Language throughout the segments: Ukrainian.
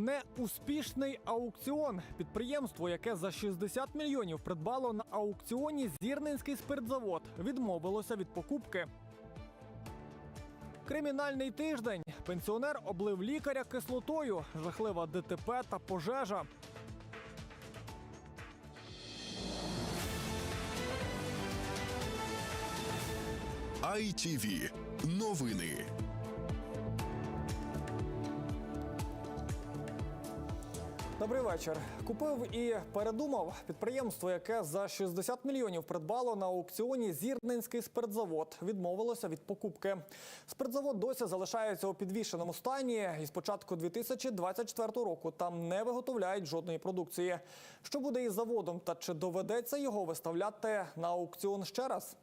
Неуспішний аукціон. Підприємство, яке за 60 мільйонів придбало на аукціоні Зірненський спиртзавод, відмовилося від покупки. Кримінальний тиждень. Пенсіонер облив лікаря кислотою. Жахлива ДТП та пожежа. ITV. Новини. Добрий вечір. Купив і передумав підприємство, яке за 60 мільйонів придбало на аукціоні Зірненський спиртзавод. Відмовилося від покупки. Спиртзавод досі залишається у підвішеному стані. І з початку 2024 року там не виготовляють жодної продукції. Що буде із заводом та чи доведеться його виставляти на аукціон ще раз?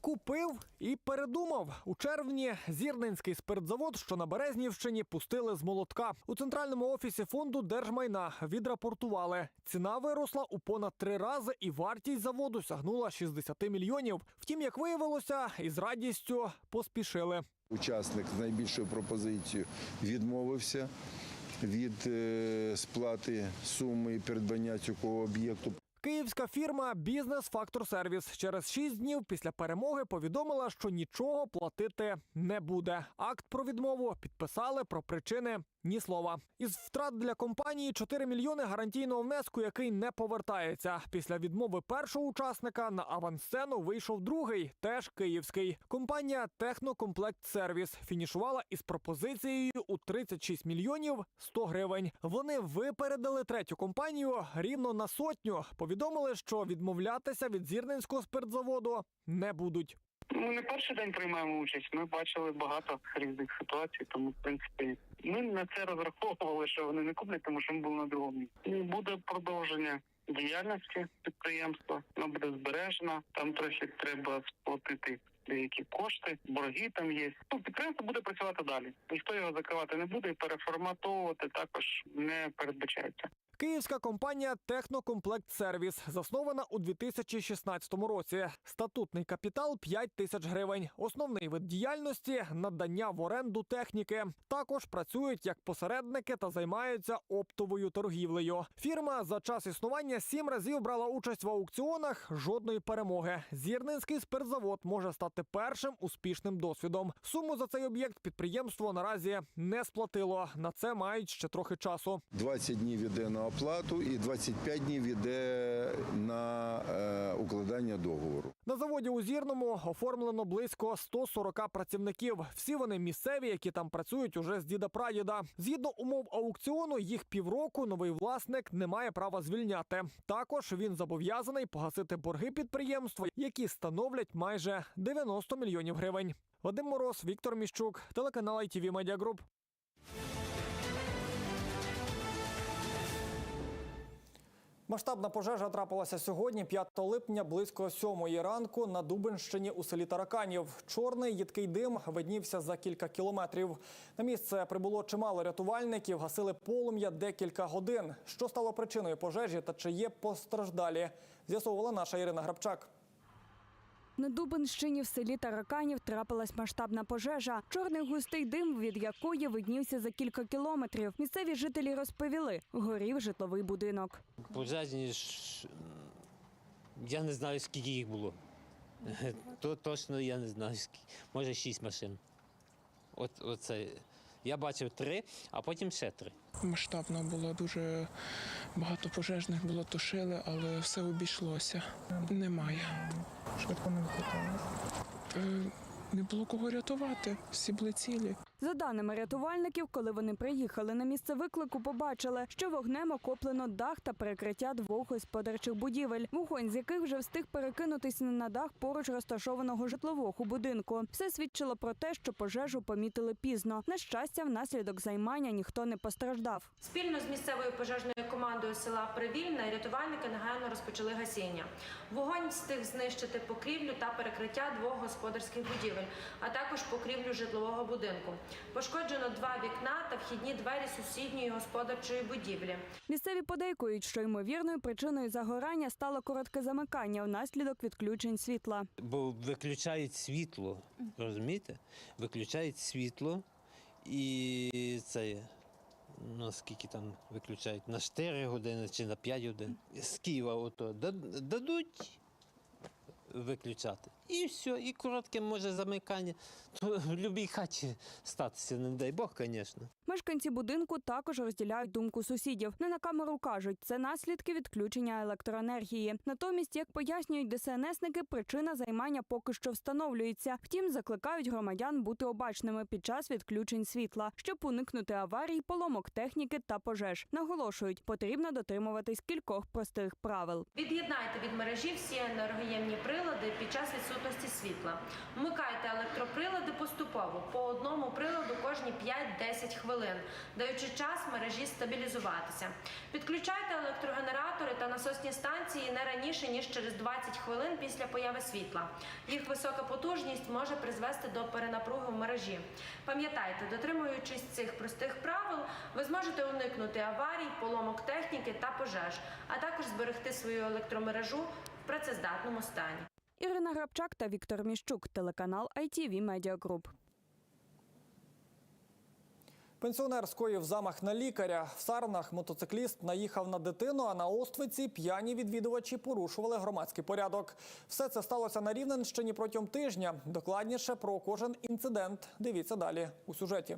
Купив і передумав. У червні Зірненський спиртзавод, що на Березнівщині, пустили з молотка. У центральному офісі фонду держмайна відрапортували. Ціна виросла у понад три рази, і вартість заводу сягнула 60 мільйонів. Втім, як виявилося, із радістю поспішили. Учасник з найбільшою пропозицією відмовився від е, сплати суми і придбання цього об'єкту. Київська фірма Бізнес Фактор Сервіс через шість днів після перемоги повідомила, що нічого платити не буде. Акт про відмову підписали про причини. Ні слова. Із втрат для компанії 4 мільйони гарантійного внеску, який не повертається. Після відмови першого учасника на авансцену вийшов другий, теж київський. Компанія Технокомплект Сервіс фінішувала із пропозицією у 36 мільйонів 100 гривень. Вони випередили третю компанію рівно на сотню. Повідомили, що відмовлятися від зірненського спиртзаводу не будуть. Ми не перший день приймаємо участь. Ми бачили багато різних ситуацій, тому в принципі ми на це розраховували, що вони не куплять, тому що ми були на другому. Буде продовження діяльності підприємства. Вона буде збережена. Там трохи треба сплатити деякі кошти, борги там є. Ну, підприємство буде працювати далі. Ніхто його закривати не буде і переформатовувати також не передбачається. Київська компанія Технокомплект Сервіс заснована у 2016 році. Статутний капітал 5 тисяч гривень. Основний вид діяльності надання в оренду техніки. Також працюють як посередники та займаються оптовою торгівлею. Фірма за час існування сім разів брала участь в аукціонах. Жодної перемоги. Зірнинський спиртзавод може стати першим успішним досвідом. Суму за цей об'єкт підприємство наразі не сплатило. На це мають ще трохи часу. 20 днів іде на оплату і 25 днів іде на е, укладання договору. На заводі у Зірному оформлено близько 140 працівників. Всі вони місцеві, які там працюють уже з діда прадіда. Згідно умов аукціону, їх півроку новий власник не має права звільняти. Також він зобов'язаний погасити борги підприємства, які становлять майже 90 мільйонів гривень. Вадим Мороз, Віктор Міщук, телеканал ITV Media Group. Масштабна пожежа трапилася сьогодні, 5 липня, близько 7 ранку на Дубенщині у селі Тараканів. Чорний їдкий дим виднівся за кілька кілометрів. На місце прибуло чимало рятувальників, гасили полум'я декілька годин. Що стало причиною пожежі та чи є постраждалі? З'ясовувала наша Ірина Грабчак. На Дубенщині в селі Тараканів трапилась масштабна пожежа. Чорний густий дим, від якої виднівся за кілька кілометрів. Місцеві жителі розповіли, горів житловий будинок. Пожежні я не знаю, скільки їх було. То точно я не знаю. Може, шість машин. От оце. Я бачив три, а потім ще три. Масштабно було дуже багато пожежних було тушили, але все обійшлося. Немає. Швидко не викликали. Е, Не було кого рятувати, всі були цілі. За даними рятувальників, коли вони приїхали на місце виклику, побачили, що вогнем окоплено дах та перекриття двох господарчих будівель, вогонь з яких вже встиг перекинутися на дах поруч розташованого житлового будинку. Все свідчило про те, що пожежу помітили пізно. На щастя, внаслідок займання ніхто не постраждав. Спільно з місцевою пожежною командою села Привільне рятувальники негайно розпочали гасіння. Вогонь встиг знищити покрівлю та перекриття двох господарських будівель, а також покрівлю житлового будинку. Пошкоджено два вікна та вхідні двері сусідньої господарчої будівлі. Місцеві подейкують, що ймовірною причиною загорання стало коротке замикання внаслідок відключень світла. Бо виключають світло, розумієте? Виключають світло і це. Наскільки там виключають? На 4 години чи на 5 годин. З Києва ото дадуть виключати. І все, і коротке може замикання. То в будь-якій хаті статися, не дай Бог, звісно. Мешканці будинку також розділяють думку сусідів. Не на камеру кажуть, це наслідки відключення електроенергії. Натомість, як пояснюють ДСНСники, причина займання поки що встановлюється. Втім, закликають громадян бути обачними під час відключень світла, щоб уникнути аварій, поломок техніки та пожеж. Наголошують, потрібно дотримуватись кількох простих правил. Від'єднайте від мережі всі енергоємні прилади під час відсутності світла. Вмикайте електроприлади поступово по одному приладу кожні 5-10 хвилин, даючи час мережі стабілізуватися. Підключайте електрогенератори та насосні станції не раніше ніж через 20 хвилин після появи світла. Їх висока потужність може призвести до перенапруги в мережі. Пам'ятайте, дотримуючись цих простих правил, ви зможете уникнути аварій, поломок техніки та пожеж, а також зберегти свою електромережу в працездатному стані. Ірина Грабчак та Віктор Міщук, телеканал ITV Media Group. Пенсіонер скоїв замах на лікаря. В Сарнах мотоцикліст наїхав на дитину, а на Оствиці п'яні відвідувачі порушували громадський порядок. Все це сталося на Рівненщині протягом тижня. Докладніше про кожен інцидент. Дивіться далі у сюжеті.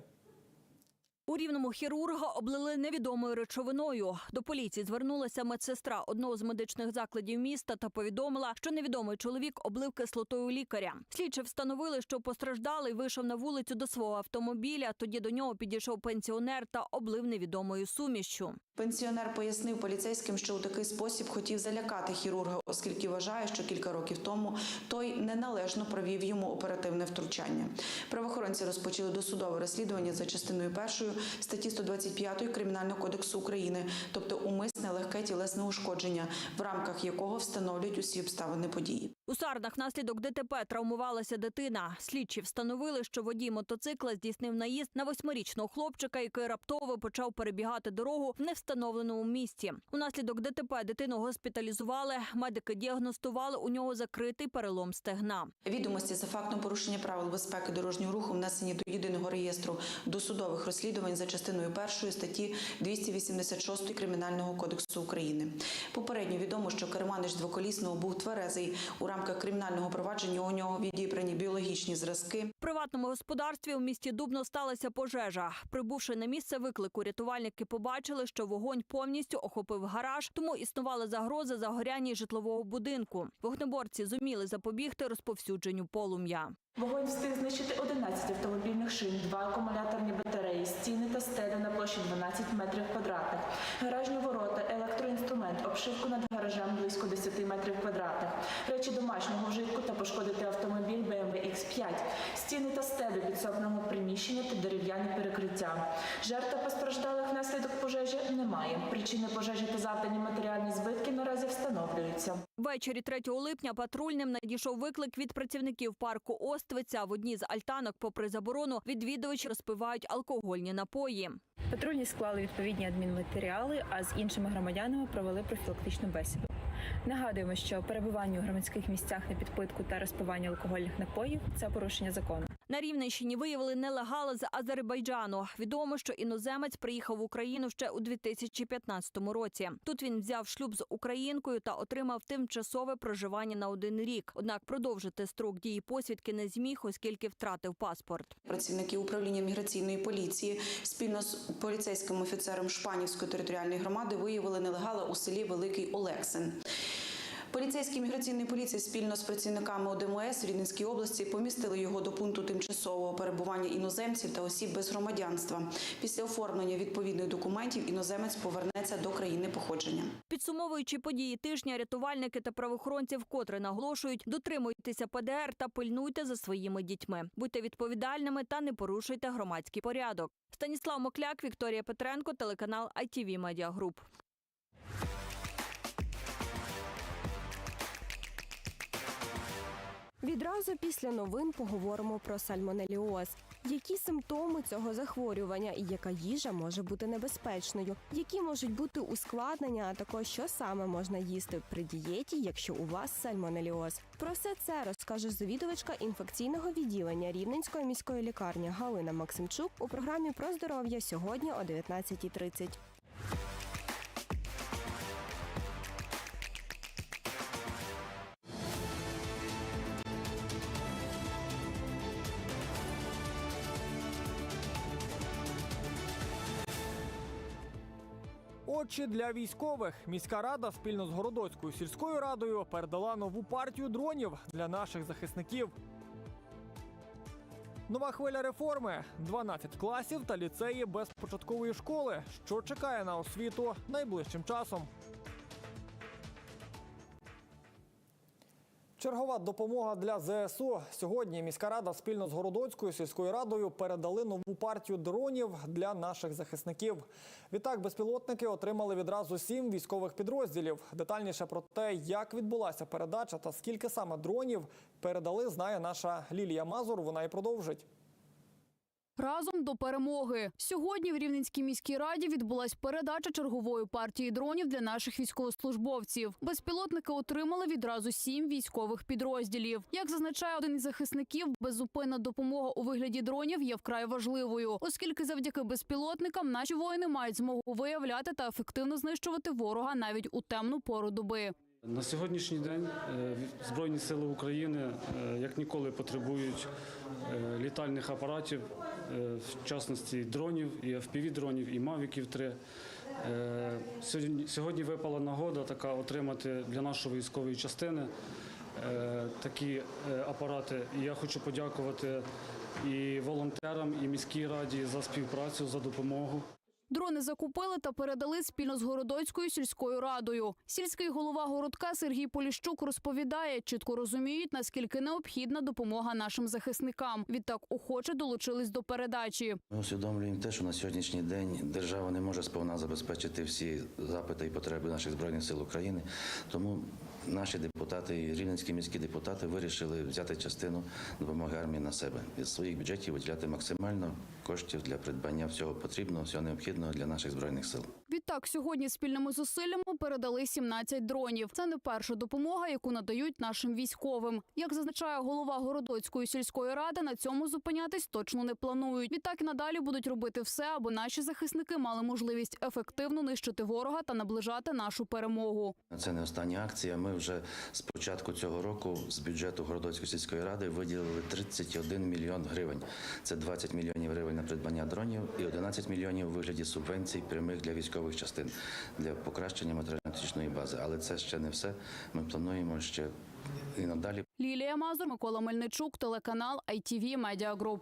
У рівному хірурга облили невідомою речовиною. До поліції звернулася медсестра одного з медичних закладів міста та повідомила, що невідомий чоловік облив кислотою лікаря. Слідчі встановили, що постраждалий вийшов на вулицю до свого автомобіля. Тоді до нього підійшов пенсіонер та облив невідомою сумішчю. Пенсіонер пояснив поліцейським, що у такий спосіб хотів залякати хірурга, оскільки вважає, що кілька років тому той неналежно провів йому оперативне втручання. Правоохоронці розпочали досудове розслідування за частиною першою статті 125 Кримінального кодексу України, тобто умисне легке тілесне ушкодження, в рамках якого встановлюють усі обставини події. У Сарнах внаслідок ДТП травмувалася дитина. Слідчі встановили, що водій мотоцикла здійснив наїзд на восьмирічного хлопчика, який раптово почав перебігати дорогу в невстановленому місці. Унаслідок ДТП дитину госпіталізували. Медики діагностували у нього закритий перелом стегна. Відомості за фактом порушення правил безпеки дорожнього руху внесені до єдиного реєстру досудових розслідувань за частиною першої статті 286 Кримінального кодексу України. Попередньо відомо, що керманич двоколісного був тверезий. У рамках кримінального провадження у нього відібрані біологічні зразки. В приватному господарстві у місті Дубно сталася пожежа. Прибувши на місце виклику, рятувальники побачили, що вогонь повністю охопив гараж, тому існувала загроза загоряння житлового будинку. Вогнеборці зуміли запобігти розповсюдженню полум'я. Вогонь встиг знищити 11 автомобільних шин, два акумуляторні батареї, стіни та стелю на площі 12 метрів квадратних, гаражні ворота, електроінструмент, обшивку над гаражем близько 10 метрів квадратних, речі домашнього вжитку та пошкодити автомобіль BMW X5, стіни та стелю підсобного приміщення та дерев'яні перекриття. Жертв та постраждалих внаслідок пожежі немає. Причини пожежі та завдані матеріальні збитки наразі встановлюються. Ввечері 3 липня патрульним надійшов виклик від працівників парку Оствиця. В одній з альтанок, попри заборону, відвідувачі розпивають алкогольні напої. Патрульні склали відповідні адмінматеріали, а з іншими громадянами провели профілактичну бесіду. Нагадуємо, що перебування у громадських місцях на підпитку та розпивання алкогольних напоїв це порушення закону. На Рівненщині виявили нелегали з Азербайджану. Відомо, що іноземець приїхав в Україну ще у 2015 році. Тут він взяв шлюб з українкою та отримав тимчасове проживання на один рік. Однак продовжити строк дії посвідки не зміг, оскільки втратив паспорт. Працівники управління міграційної поліції спільно з поліцейським офіцером Шпанівської територіальної громади виявили нелегала у селі Великий Олексин. Поліцейські міграційної поліції спільно з працівниками ОДМС в Рівненській області помістили його до пункту тимчасового перебування іноземців та осіб без громадянства. Після оформлення відповідних документів іноземець повернеться до країни походження. Підсумовуючи події тижня, рятувальники та правоохоронці вкотре наголошують: дотримуйтеся ПДР та пильнуйте за своїми дітьми. Будьте відповідальними та не порушуйте громадський порядок. Станіслав Мокляк, Вікторія Петренко, телеканал ITV Media Group. Відразу після новин поговоримо про сальмонеліоз. Які симптоми цього захворювання і яка їжа може бути небезпечною? Які можуть бути ускладнення, а також що саме можна їсти при дієті, якщо у вас сальмонеліоз? Про все це розкаже завідувачка інфекційного відділення Рівненської міської лікарні Галина Максимчук у програмі про здоров'я сьогодні о 19.30. Очі для військових. Міська рада спільно з Городоцькою сільською радою передала нову партію дронів для наших захисників. Нова хвиля реформи: 12 класів та ліцеї без початкової школи. Що чекає на освіту найближчим часом? Чергова допомога для ЗСУ. Сьогодні міська рада спільно з Городоцькою сільською радою передали нову партію дронів для наших захисників. Відтак безпілотники отримали відразу сім військових підрозділів. Детальніше про те, як відбулася передача та скільки саме дронів передали, знає наша Лілія Мазур. Вона і продовжить. Разом до перемоги сьогодні в Рівненській міській раді відбулась передача чергової партії дронів для наших військовослужбовців. Безпілотники отримали відразу сім військових підрозділів. Як зазначає один із захисників, беззупинна допомога у вигляді дронів є вкрай важливою, оскільки завдяки безпілотникам наші воїни мають змогу виявляти та ефективно знищувати ворога навіть у темну пору доби. На сьогоднішній день е, Збройні сили України е, як ніколи потребують е, літальних апаратів, в частності дронів, і FPV-дронів, і Мавіків 3. Е, Сьогодні, випала нагода така отримати для нашої військової частини е, такі е, апарати. І я хочу подякувати і волонтерам, і міській раді за співпрацю, за допомогу. Дрони закупили та передали спільно з Городоцькою сільською радою. Сільський голова городка Сергій Поліщук розповідає, чітко розуміють, наскільки необхідна допомога нашим захисникам. Відтак охоче долучились до передачі. Ми усвідомлюємо те, що на сьогоднішній день держава не може сповна забезпечити всі запити і потреби наших збройних сил України. Тому наші депутати рівненські міські депутати вирішили взяти частину допомоги армії на себе із своїх бюджетів виділяти максимально коштів для придбання всього потрібного, всього необхідного для наших збройних сил. Відтак сьогодні спільними зусиллями передали 17 дронів. Це не перша допомога, яку надають нашим військовим. Як зазначає голова Городоцької сільської ради, на цьому зупинятись точно не планують. Відтак і надалі будуть робити все, аби наші захисники мали можливість ефективно нищити ворога та наближати нашу перемогу. Це не остання акція. Ми вже з початку цього року з бюджету Городоцької сільської ради виділили 31 мільйон гривень. Це 20 мільйонів гривень на придбання дронів і 11 мільйонів у вигляді субвенцій прямих для військових частин для покращення матеріально-технічної бази. Але це ще не все. Ми плануємо ще і надалі Лілія Мазур, Микола Мельничук, телеканал ITV Media Group.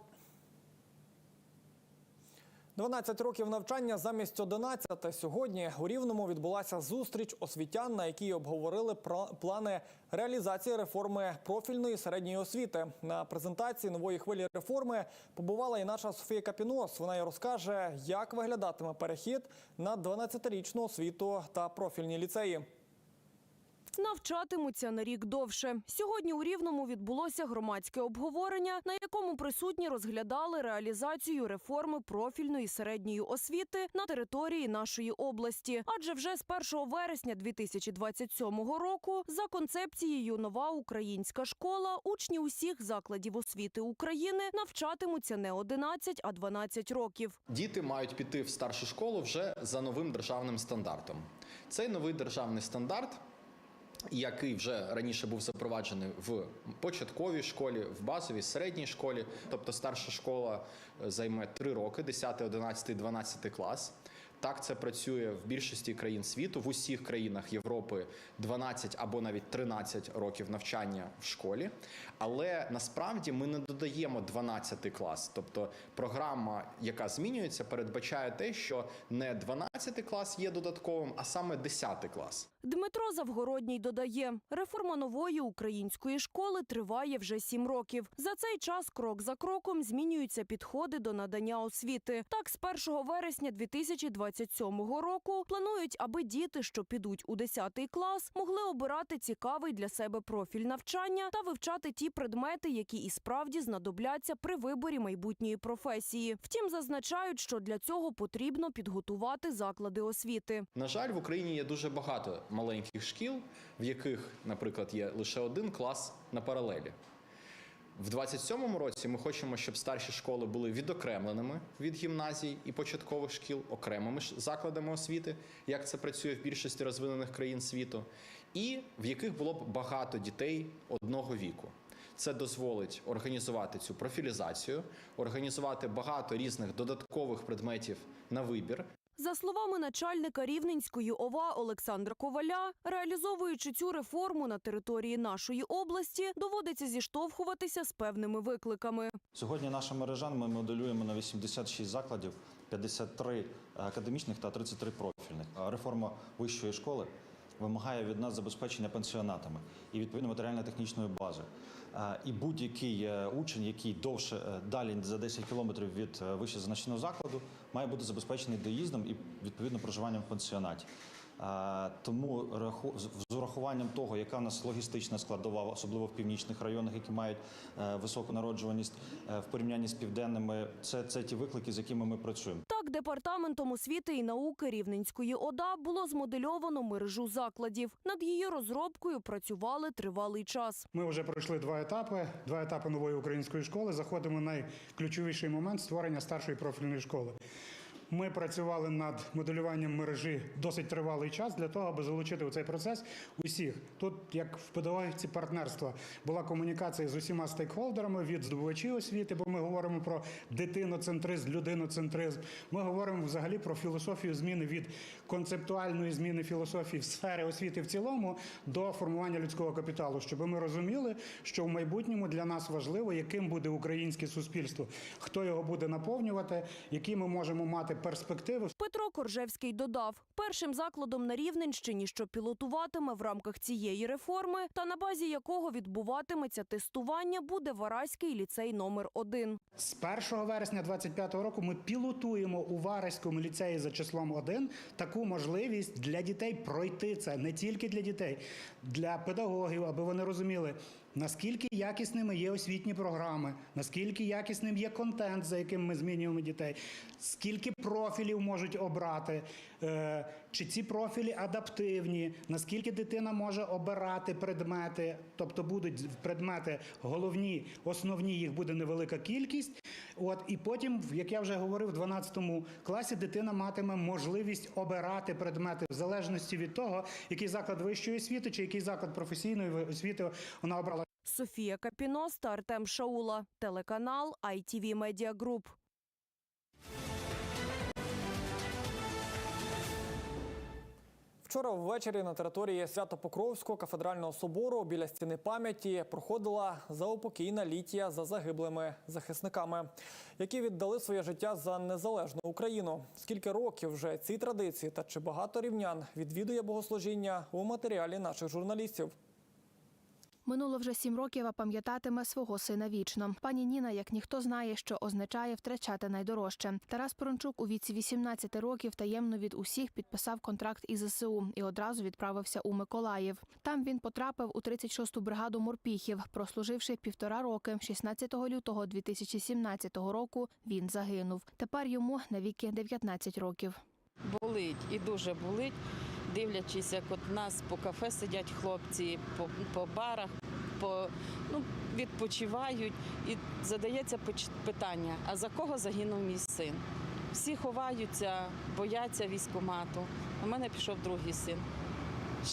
12 років навчання замість 11. Сьогодні у Рівному відбулася зустріч освітян, на якій обговорили про плани реалізації реформи профільної середньої освіти. На презентації нової хвилі реформи побувала і наша Софія Капінос. Вона й розкаже, як виглядатиме перехід на 12-річну освіту та профільні ліцеї. Навчатимуться на рік довше. Сьогодні у Рівному відбулося громадське обговорення, на якому присутні розглядали реалізацію реформи профільної середньої освіти на території нашої області. Адже вже з 1 вересня 2027 року за концепцією нова українська школа учні усіх закладів освіти України навчатимуться не 11, а 12 років. Діти мають піти в старшу школу вже за новим державним стандартом. Цей новий державний стандарт який вже раніше був запроваджений в початковій школі, в базовій середній школі, тобто старша школа е, займе 3 роки, 10, 11, 12 клас. Так це працює в більшості країн світу, в усіх країнах Європи 12 або навіть 13 років навчання в школі. Але насправді ми не додаємо 12 клас. Тобто програма, яка змінюється, передбачає те, що не 12 клас є додатковим, а саме 10 клас. Дмитро Завгородній додає, реформа нової української школи триває вже сім років. За цей час крок за кроком змінюються підходи до надання освіти. Так, з 1 вересня 2027 року планують, аби діти, що підуть у 10 клас, могли обирати цікавий для себе профіль навчання та вивчати ті предмети, які і справді знадобляться при виборі майбутньої професії. Втім, зазначають, що для цього потрібно підготувати заклади освіти. На жаль, в Україні є дуже багато маленьких шкіл, в яких, наприклад, є лише один клас на паралелі. В 27-му році ми хочемо, щоб старші школи були відокремленими від гімназій і початкових шкіл, окремими закладами освіти, як це працює в більшості розвинених країн світу, і в яких було б багато дітей одного віку. Це дозволить організувати цю профілізацію, організувати багато різних додаткових предметів на вибір, За словами начальника Рівненської ОВА Олександра Коваля, реалізовуючи цю реформу на території нашої області, доводиться зіштовхуватися з певними викликами. Сьогодні наша мережа ми моделюємо на 86 закладів, 53 академічних та 33 профільних. Реформа вищої школи вимагає від нас забезпечення пенсіонатами і відповідно матеріально-технічної бази. І будь-який е, учень, який довше е, далі за 10 кілометрів від е, вищезазначеного закладу, має бути забезпечений доїздом і відповідно проживанням в пансіонаті. Тому з урахуванням того, яка в нас логістична складова, особливо в північних районах, які мають е, високу народжуваність е, в порівнянні з південними, це, це ті виклики, з якими ми працюємо. Департаментом освіти і науки Рівненської ОДА було змодельовано мережу закладів. Над її розробкою працювали тривалий час. Ми вже пройшли два етапи. Два етапи нової української школи. Заходимо на найключовіший момент створення старшої профільної школи. Ми працювали над моделюванням мережі досить тривалий час для того, аби залучити у цей процес усіх. Тут, як в педагогіці партнерства, була комунікація з усіма стейкхолдерами від здобувачів освіти, бо ми говоримо про дитиноцентризм, людиноцентризм. Ми говоримо взагалі про філософію зміни від концептуальної зміни філософії в сфері освіти в цілому до формування людського капіталу, щоб ми розуміли, що в майбутньому для нас важливо, яким буде українське суспільство, хто його буде наповнювати, які ми можемо мати перспективи. Петро Коржевський додав, першим закладом на Рівненщині, що пілотуватиме в рамках цієї реформи, та на базі якого відбуватиметься тестування, буде Вараський ліцей номер 1 З 1 вересня 2025 року ми пілотуємо у Вареському ліцеї за числом 1 таку можливість для дітей пройти це не тільки для дітей, для педагогів, аби вони розуміли. Наскільки якісними є освітні програми, наскільки якісним є контент, за яким ми змінюємо дітей, скільки профілів можуть обрати, е, чи ці профілі адаптивні, наскільки дитина може обирати предмети, тобто будуть предмети головні, основні, їх буде невелика кількість. От і потім, як я вже говорив, в 12 класі дитина матиме можливість обирати предмети в залежності від того, який заклад вищої освіти чи який заклад професійної освіти вона обрала. Софія Капіност та Артем Шаула, телеканал ITV Media Group. Вчора ввечері на території Свято-Покровського кафедрального собору біля стіни пам'яті проходила заупокійна літія за загиблими захисниками, які віддали своє життя за незалежну Україну. Скільки років вже ці традиції та чи багато рівнян відвідує богослужіння у матеріалі наших журналістів? Минуло вже сім років, а пам'ятатиме свого сина вічно. Пані Ніна, як ніхто знає, що означає втрачати найдорожче. Тарас Порончук у віці 18 років таємно від усіх підписав контракт із ЗСУ і одразу відправився у Миколаїв. Там він потрапив у 36-ту бригаду морпіхів. Прослуживши півтора роки, 16 лютого 2017 року він загинув. Тепер йому навіки 19 років. Болить і дуже болить, дивлячись, як от нас по кафе сидять хлопці, по, по барах, по, ну, відпочивають. І задається питання: а за кого загинув мій син? Всі ховаються, бояться військомату. У мене пішов другий син,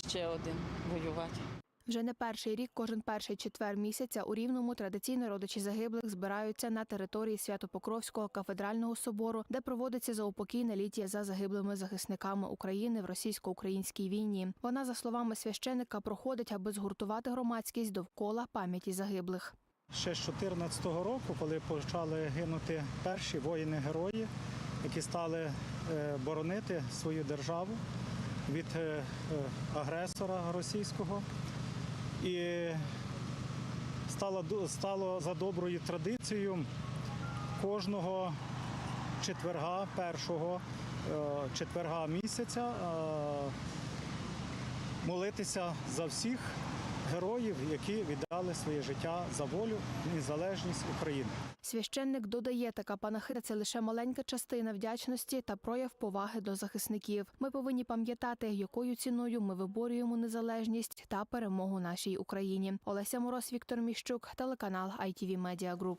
ще один воювати. Вже не перший рік, кожен перший четвер місяця у Рівному традиційно родичі загиблих збираються на території Свято-Покровського кафедрального собору, де проводиться заупокійна літія за загиблими захисниками України в російсько-українській війні. Вона, за словами священика, проходить, аби згуртувати громадськість довкола пам'яті загиблих. Ще з 2014 року, коли почали гинути перші воїни-герої, які стали е, боронити свою державу, від е, е, агресора російського. І стало, стало за доброю традицією кожного четверга, першого е, четверга місяця е, молитися за всіх героїв, які віддали своє життя за волю і незалежність України. Священник додає, така панахида це лише маленька частина вдячності та прояв поваги до захисників. Ми повинні пам'ятати, якою ціною ми виборюємо незалежність та перемогу нашій Україні. Олеся Мороз, Віктор Міщук, телеканал ITV Media Group.